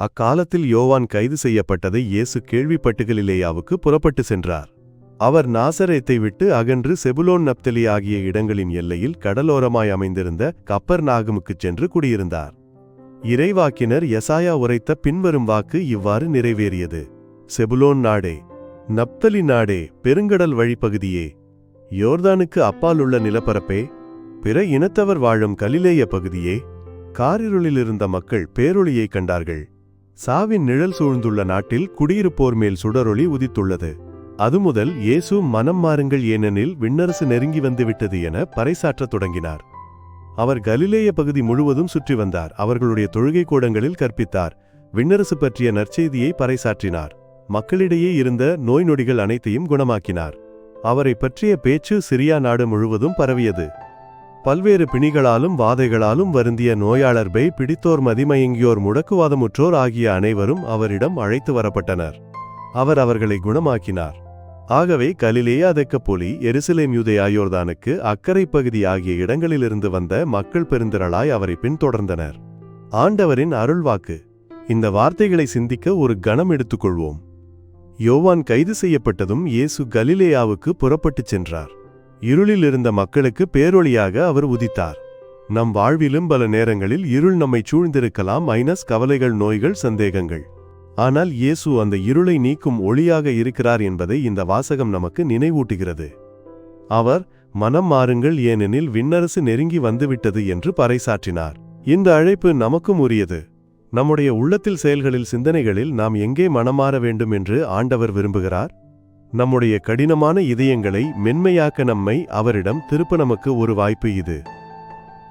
அக்காலத்தில் யோவான் கைது செய்யப்பட்டதை இயேசு கேள்விப்பட்டுகளிலேயாவுக்கு புறப்பட்டு சென்றார். அவர் நாசரேத்தை விட்டு அகன்று செபுலோன் நப்தலி ஆகிய இடங்களின் எல்லையில் கடலோரமாய் அமைந்திருந்த கப்பர் நாகமுக்குச் சென்று குடியிருந்தார். இறைவாக்கினர் யசாயா உரைத்த பின்வரும் வாக்கு இவ்வாறு நிறைவேறியது. செபுலோன் நாடே நப்தலி நாடே பெருங்கடல் வழிப்பகுதியே யோர்தானுக்கு அப்பாலுள்ள நிலப்பரப்பே பிற இனத்தவர் வாழும் கலிலேய பகுதியே காரிருளில் இருந்த மக்கள் பேரொளியைக் கண்டார்கள். சாவின் நிழல் சூழ்ந்துள்ள நாட்டில் குடியிருப்போர் மேல் சுடரொளி உதித்துள்ளது. அது முதல் இயேசு மனம் மாறுங்கள் ஏனெனில் விண்ணரசு நெருங்கி வந்துவிட்டது என பறைசாற்றத் தொடங்கினார். அவர் கலிலேய பகுதி முழுவதும் சுற்றி வந்தார். அவர்களுடைய தொழுகை கூடங்களில் கற்பித்தார். விண்ணரசு பற்றிய நற்செய்தியை பறைசாற்றினார். மக்களிடையே இருந்த நோய் நொடிகள் அனைத்தையும் குணமாக்கினார். அவரை பற்றிய பேச்சு சிரியா நாடு முழுவதும் பரவியது. பல்வேறு பிணிகளாலும் வாதைகளாலும் வருந்திய நோயாளர் பை பிடித்தோர் மதிமயங்கியோர் முடக்குவாதமுற்றோர் ஆகிய அனைவரும் அவரிடம் அழைத்து வரப்பட்டனர். அவர் அவர்களை குணமாக்கினார். ஆகவே கலிலேய அதெக்கப்பொலி எருசலேம் யூதையாயோர்தானுக்கு அக்கரை பகுதி ஆகிய இடங்களிலிருந்து வந்த மக்கள் பெருந்திரளாய் அவரை பின்தொடர்ந்தனர். ஆண்டவரின் அருள்வாக்கு. இந்த வார்த்தைகளை சிந்திக்க ஒரு கணம் எடுத்துக்கொள்வோம். யோவான் கைது செய்யப்பட்டதும் இயேசு கலிலேயாவுக்கு புறப்பட்டுச் சென்றார். இருளில் இருந்த மக்களுக்கு பேரொழியாக அவர் உதித்தார். நம் வாழ்விலும் பல நேரங்களில் இருள் நம்மை சூழ்ந்திருக்கலாம் மைனஸ் கவலைகள் நோய்கள் சந்தேகங்கள். ஆனால் இயேசு அந்த இருளை நீக்கும் ஒளியாக இருக்கிறார் என்பதை இந்த வாசகம் நமக்கு நினைவூட்டுகிறது. அவர் மனம் மாறுங்கள் ஏனெனில் விண்ணரசு நெருங்கி வந்துவிட்டது என்று பறைசாற்றினார். இந்த அழைப்பு நமக்கும் உரியது. நம்முடைய உள்ளத்தில் செயல்களில் சிந்தனைகளில் நாம் எங்கே மனமாற வேண்டும் என்று ஆண்டவர் விரும்புகிறார்? நம்முடைய கடினமான இதயங்களை மென்மையாக்க நம்மை அவரிடம் திருப்ப நமக்கு ஒரு வாய்ப்பு இது.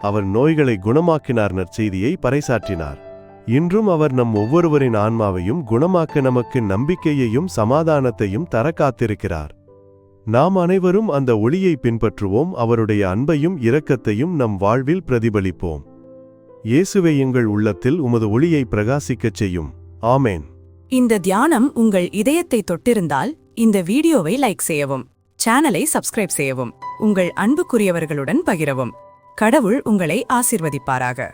அவர் நோய்களை குணமாக்கினார் நற்செய்தியை பறைசாற்றினார். இன்றும் அவர் நம் ஒவ்வொருவரின் ஆன்மாவையும் குணமாக்க நமக்கு நம்பிக்கையையும் சமாதானத்தையும் தர காத்திருக்கிறார். நாம் அனைவரும் அந்த ஒளியை பின்பற்றுவோம் அவருடைய அன்பையும் இரக்கத்தையும் நம் வாழ்வில் பிரதிபலிப்போம். இயேசுவை எங்கள் உள்ளத்தில் உமது ஒளியை பிரகாசிக்கச் செய்யும். ஆமேன். இந்த தியானம் உங்கள் இதயத்தை தொட்டிருந்தால் இந்த வீடியோவை லைக் செய்யவும் சேனலை சப்ஸ்கிரைப் செய்யவும் உங்கள் அன்புக்குரியவர்களுடன் பகிரவும். கடவுள் உங்களை ஆசிர்வதிப்பாராக.